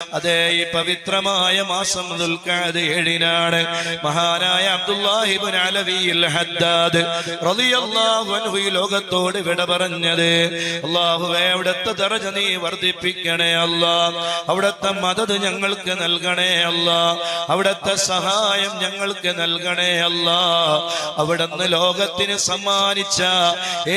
അതേ ഈ പവിത്രമായ മാസം ദുൽഖഅദ് ഏഴിനാണ്. മഹാനായ അബ്ദുല്ലാഹിബിൻ അലവിയിൽ ഹദ്ദാദ് റളിയല്ലാഹു അൻഹു ഈ ലോകത്തോട് വിട പറഞ്ഞത് അല്ലാഹുവേ അവിടുത്തെ ദറജ നീ വർദ്ധിപ്പിക്കണേ അല്ലാ. അവിടുത്തെ മദത് ഞങ്ങൾക്ക് നൽകണേ അല്ലാ. അവിടുത്തെ സഹായം ഞങ്ങൾക്ക് നൽകണേ അല്ലാ. അവിടുന്ന് ലോകത്തിന് സമ്മാനിച്ച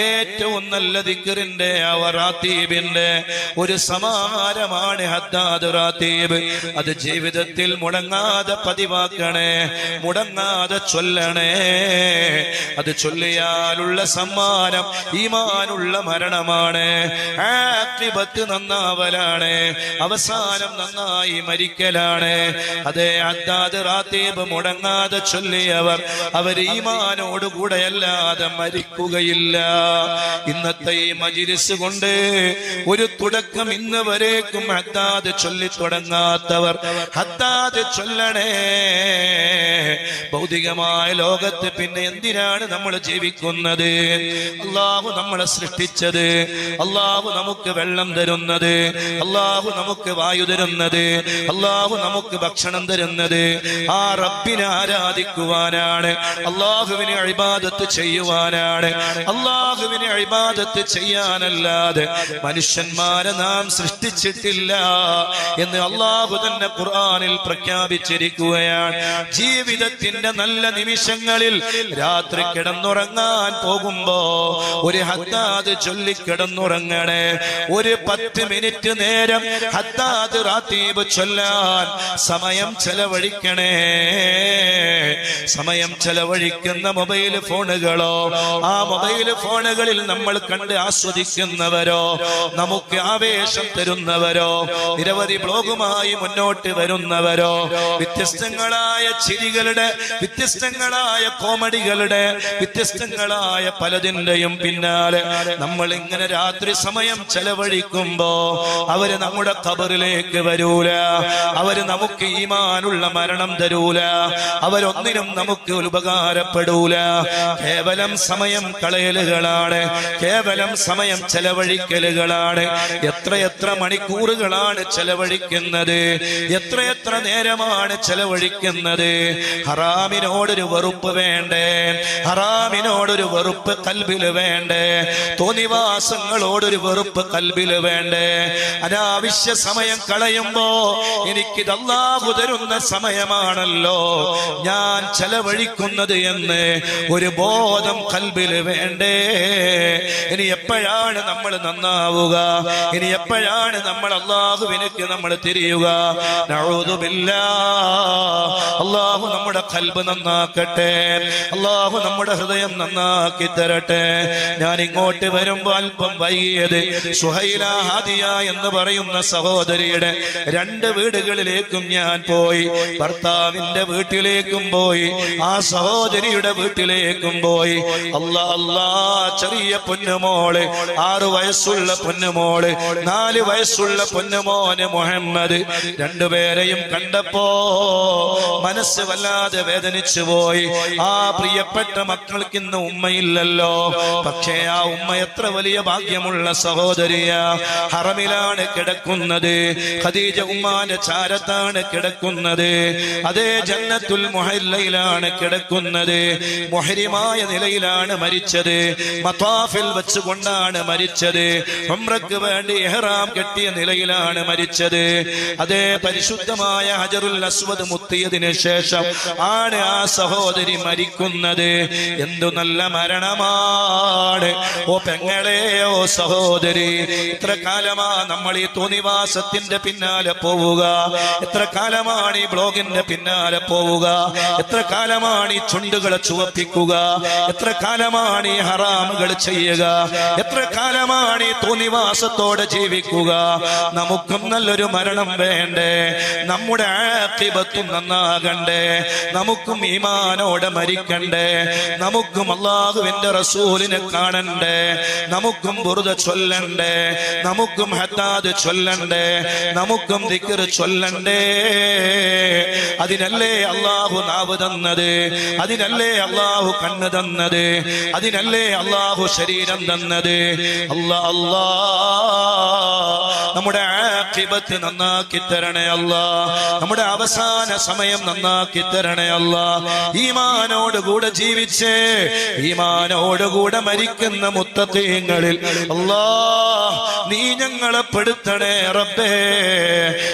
ഏറ്റവും നല്ല ദിക്കറിന്റെ അവറാത്തീബിന്റെ ഒരു സമാഹാരമാണ് ഹദ്ദാദ് റാത്തീബ് അത് ജീവിതത്തിൽ മുടങ്ങാതെ പതിവാക്കണേ മുടങ്ങാതെ ചൊല്ലണേ. അത് ചൊല്ലിയാലുള്ള സമ്മാനം ഈമാനുള്ള മരണമാണ്. ആക്രിപത്ത് നന്നാവലാണ് അവസാനം നന്നായി മരിക്കലാണ്. അതേ ഹദ്ദാദ് റാത്തീബ് മുടങ്ങാതെ ചൊല്ലിയവർ അവർ ഈമാനോടുകൂടെ അല്ലാതെ മരിക്കുകയില്ല. ഇന്നത്തെ ഈ മജിരിസ് കൊണ്ട് ഒരു തുടക്കം ഇന്ന് വരേക്കും ഹദ്ദാദ് ചൊല്ലി തുടങ്ങാത്തവർ ഹത്താതെ ചൊല്ലണേ. ഭൗതികമായ ലോകത്ത് പിന്നെ എന്തിനാണ് നമ്മൾ ജീവിക്കുന്നത്? അള്ളാഹു നമ്മളെ സൃഷ്ടിച്ചത്. അള്ളാഹു നമുക്ക് വെള്ളം തരുന്നത്. അള്ളാഹു നമുക്ക് വായു തരുന്നത്. അള്ളാഹു നമുക്ക് ഭക്ഷണം തരുന്നത്. ആ റബ്ബിനെ ആരാധിക്കുവാനാണ്. അള്ളാഹുവിനെ അഴിബാദത്ത് ചെയ്യുവാനാണ്. അള്ളാഹുവിനെ അഴിബാദത്ത് ചെയ്യാനല്ലാതെ മനുഷ്യന്മാരെ നാം സൃഷ്ടിച്ചിട്ടില്ല എന്ന് അള്ളാഹു തന്നെ ഖുർആാനിൽ പ്രഖ്യാപിച്ചിരിക്കുകയാണ്. ജീവിതത്തിന്റെ നല്ല നിമിഷങ്ങളിൽ രാത്രി കിടന്നുറങ്ങാൻ പോകുമ്പോ ഒരു ഹത്താത് ചൊല്ലി കിടന്നുറങ്ങണേ. ഒരു പത്ത് മിനിറ്റ് നേരം ഹത്താത് റാത്തീബ് ചൊല്ലാൻ സമയം ചെലവഴിക്കണേ. സമയം ചെലവഴിക്കുന്ന മൊബൈൽ ഫോണുകളോ ആ മൊബൈൽ ഫോണുകളിൽ നമ്മൾ കണ്ട് ആസ്വദിക്കുന്നവരോ നമുക്ക് ആവേശം തരുന്നവരോ നിരവധി ബ്ലോഗുമായി മുന്നോട്ട് വരുന്നവരോ വ്യത്യസ്തങ്ങളായ ചിരികളുടെ വ്യത്യസ്തങ്ങളായ കോമഡികളുടെ വ്യത്യസ്തങ്ങളായ പലതിന്റെയും പിന്നാലെ നമ്മൾ ഇങ്ങനെ രാത്രി സമയം ചെലവഴിക്കുമ്പോ അവർ നമ്മുടെ ഖബറിലേക്ക് വരൂല. അവർ നമുക്ക് ഈമാനുള്ള മരണം തരൂല. അവരൊന്നിനും നമുക്ക് ഉപകാരപ്പെടൂല. കേവലം സമയം കളയലുകളാണ്. കേവലം സമയം ചെലവഴിക്കലുകളാണ്. എത്രയെത്ര മണിക്കൂറുകളാണ് ചെലവഴിക്കുന്നത്? എത്രയെത്ര നേരമാണ് ചെലവഴിക്കുന്നത്? ഹറാമിനോടൊരു വെറുപ്പ് വേണ്ടേ? ഹറാമിനോടൊരു വെറുപ്പ് കൽബിൽ വേണ്ടേ? തോന്നിവാസങ്ങളോടൊരു വെറുപ്പ് കൽബിൽ വേണ്ടേ? അനാവശ്യ സമയം കളയുമ്പോ എനിക്ക് കുതരുന്ന തരുന്ന സമയമാണല്ലോ. ഞാൻ ചെലവഴിക്കുന്നത് എന്ന് ഒരു ബോധം കൽബിൽ വേണ്ടേ? ഇനി എപ്പോഴാണ് നമ്മൾ നന്നാവുക? ഇനി എപ്പോഴാണ് നമ്മൾ അള്ളാഹുവിനക്ക് നമ്മൾ തിരിയുക? അള്ളാഹു നമ്മുടെ കൽബ് നന്നാക്കട്ടെ. അള്ളാഹു നമ്മുടെ ഹൃദയം നന്നാക്കി തരട്ടെ. ഞാൻ ഇങ്ങോട്ട് വരുമ്പോൾ അല്പം വൈകിയത് സുഹൈല ഹാദിയ എന്ന് പറയുന്ന സഹോദരിയുടെ രണ്ട് വീടുകളിലേക്കും ഞാൻ പോയി. ഭർത്താവിന്റെ വീട്ടിലേക്കും പോയി. ആ സഹോദരിയുടെ വീട്ടിലേക്കും പോയി. അല്ലാ അല്ലാ ചെറിയ പൊന്നുമോൾ ആറു വയസ്സുള്ള പൊന്നുമോൾ നാല് വയസ്സുള്ള പൊന്നുമോന് മുഹമ്മദ്. രണ്ടുപേരെയും കണ്ടപ്പോ മനസ്സ് വല്ലാതെ വേദനിച്ചു പോയി. ആ പ്രിയപ്പെട്ട മക്കൾക്ക് ഇന്ന് ഉമ്മയില്ലല്ലോ. പക്ഷേ ആ ഉമ്മ എത്ര വലിയ ഭാഗ്യമുള്ള സഹോദരിയ. ഹറമിലാണ് കിടക്കുന്നത്. ഖദീജ ഉമ്മാന്റെ ചാരത്താണ് കിടക്കുന്നത്. അതേ ജന്നത്തുൽ മുഹല്ലയിലാണ് കിടക്കുന്നത്. മുഹരിമായ നിലയിലാണ് മരിച്ചത്. മത്താഫിൽ വെച്ചുകൊണ്ടാണ് മരിച്ചത്. ഉംറക്ക് വേണ്ടി എഹ്റാം കെട്ടിയ നിലയിലാണ് മരിച്ചത്. അതേ പരിശുദ്ധമായ ഹജറുൽ അസ്വദ് മുത്തിയതിനു ശേഷം ആണ് ആ സഹോദരി മരിക്കുന്നത്. എന്തു നല്ല മരണമാണ്. ഓ പെങ്ങളെ ഓ സഹോദരി എത്ര കാലമാ നമ്മൾ ഈ തോന്നിവാസത്തിന്റെ പിന്നാലെ പോവുക. എത്ര കാലമാണ് ഈ ബ്ലോഗിന്റെ പിന്നാലെ പോവുക. എത്ര കാലമാണ് ഈ ചുണ്ടുകളെ ചുവപ്പിക്കുക? എത്ര കാലമാണ് ഈ ഹറാമുകൾ ചെയ്യുക? എത്ര കാലമാണ് ഈ തോന്നിവാസത്തോടെ ജീവിക്കുക? നമുക്കും നല്ലൊരു മരണം വേണ്ടേ? നമ്മുടെ ആക്കിപത്തും നന്നാകണ്ടേ? നമുക്കും ഈമാനോടെ മരിക്കണ്ടേ? നമുക്കും അള്ളാഹുവിന്റെ റസൂലിനെ കാണണ്ടേ? നമുക്കും ബുറുത ചൊല്ലണ്ടേ? നമുക്കും ഹത്താദ് ചൊല്ലണ്ടേ? നമുക്കും ദിക്കർ ചൊല്ലണ്ടേ? അതിനല്ലേ അള്ളാഹു നാവ് തന്നത്. അതിനല്ലേ അള്ളാഹു കണ്ണ് തന്നത്. അതിനല്ലേ അള്ളാഹു ശരീരം തന്നത്. അല്ലാ അല്ലാ. നമ്മുടെ ആഖിബത്ത് നന്നാക്കി തരണേ അല്ല. നമ്മുടെ അവസാന സമയം നന്നാക്കി തരണേ അല്ല. ഈമാനോടുകൂടെ ജീവിച്ച് ഈമാനോടുകൂടെ മരിക്കുന്ന മുത്തീങ്ങളിൽ അല്ലാ നീ ഞങ്ങളെ പെടുത്തണേ റബ്ബേ.